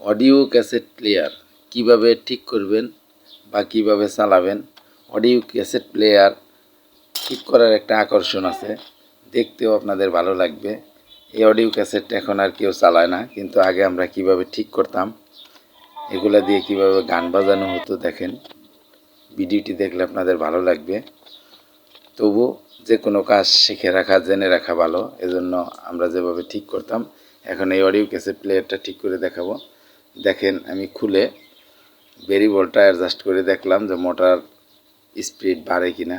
Audio cassette player কীভাবে ঠিক করবেন বা কীভাবে চালাবেন? অডিও ক্যাসেট প্লেয়ার ঠিক করার একটা আকর্ষণ আছে। দেখতেও আপনাদের ভালো লাগবে। এই অডিও ক্যাসেট এখন আর কেউ চালায় না, কিন্তু আগে আমরা কীভাবে ঠিক করতাম, এগুলা দিয়ে কীভাবে গান বাজানো হতো দেখেন। ভিডিওটি দেখলে আপনাদের ভালো লাগবে। তবু যে কোনো কাজ শিখে রাখা, জেনে রাখা ভালো, এজন্য আমরা যেভাবে ঠিক করতাম, এখন এই অডিও ক্যাসেট প্লেয়ারটা ঠিক করে দেখাবো। দেখেন, আমি খুলে ভেরিবলটা অ্যাডজাস্ট করে দেখলাম যে মোটার স্পিড বাড়ে কিনা।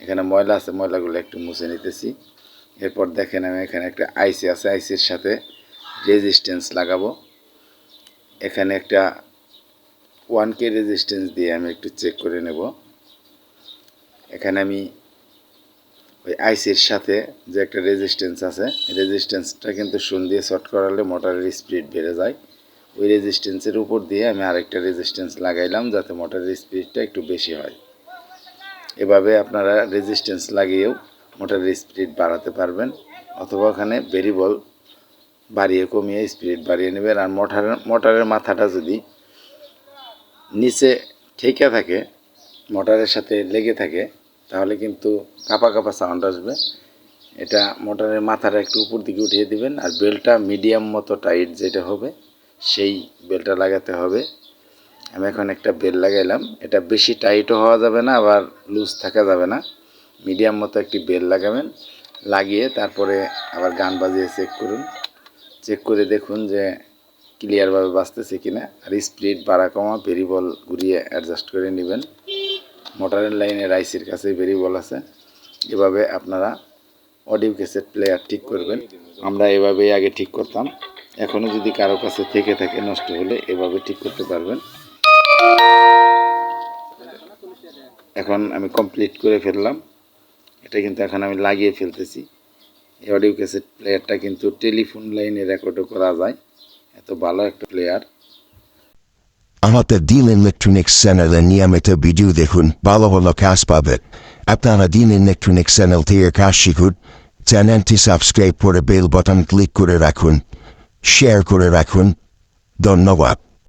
এখানে ময়লা আছে, ময়লাগুলো একটু মুছে নিতেছি। এরপর দেখেন, আমি এখানে একটা আইসি আছে আইসির সাথে রেজিস্ট্যান্স লাগাবো। এখানে একটা ওয়ান কে রেজিস্ট্যান্স দিয়ে আমি একটু চেক করে নেব। এখানে আমি ওই আইসির সাথে যে একটা রেজিস্ট্যান্স আছে রেজিস্ট্যান্সটা কিন্তু শূন্য দিয়ে শর্ট করালে মোটরের স্পিড বেড়ে যায়। ওই রেজিস্ট্যান্সের উপর দিয়ে আমি আরেকটা রেজিস্ট্যান্স লাগাইলাম যাতে মোটরের স্পিডটা একটু বেশি হয়। এভাবে আপনারা রেজিস্ট্যান্স লাগিয়েও মোটরের স্পিড বাড়াতে পারবেন অথবা ওখানে ভেরিবল বাড়িয়ে কমিয়ে স্পিড বাড়িয়ে নেবেন। আর মোটরের মোটরের মাথাটা যদি নিচে ঠেকে থাকে মোটরের সাথে লেগে থাকে, তাহলে কিন্তু কাপা কাপা সাউন্ড আসবে। এটা মোটরের মাথাটা একটু উপর দিকে উঠিয়ে দিবেন আর বেলটা মিডিয়াম মতো টাইট যেটা হবে সেই বেলটা লাগাতে হবে। আমি এখন একটা বেল লাগাইলাম। এটা বেশি টাইটও হওয়া যাবে না, আবার লুজ থাকা যাবে না। মিডিয়াম মতো একটি বেল লাগাবেন। লাগিয়ে তারপরে আবার গান বাজিয়ে চেক করুন। চেক করে দেখুন যে ক্লিয়ারভাবে বাজতেছে কিনা। আর স্পিড বাড়া কমা ভেরিবল ঘুরিয়ে অ্যাডজাস্ট করে নেবেন। মোটরের লাইনের আইসির কাছে ভেরিবল আছে। এভাবে আপনারা অডিও ক্যাসেট প্লেয়ার ঠিক করবেন। আমরা এভাবেই আগে ঠিক করতাম। এখনও যদি কারও কাছে থেকে থাকে, নষ্ট হলে এভাবে ঠিক করতে পারবেন। এখন আমি কমপ্লিট করে ফেললাম। এটা কিন্তু এখন আমি লাগিয়ে ফেলতেছি। অডিও ক্যাসেট প্লেয়ারটা কিন্তু টেলিফোন লাইনে রেকর্ডও করা যায়। এত ভালো একটা প্লেয়ার আমাদের দিন ইলেকট্রনিক্স চ্যানেলে নিয়মিত ভিডিও দেখুন। ভালো ভালো কাজ পাবেন। আপনারা দিন ইলেকট্রনিক্স চ্যানেল থেকে কাজ শিখুন। চ্যানেলটি সাবস্ক্রাইব করে বেল বাটন ক্লিক করে রাখুন। শেয়ার করে রাখুন ধন্যবাদ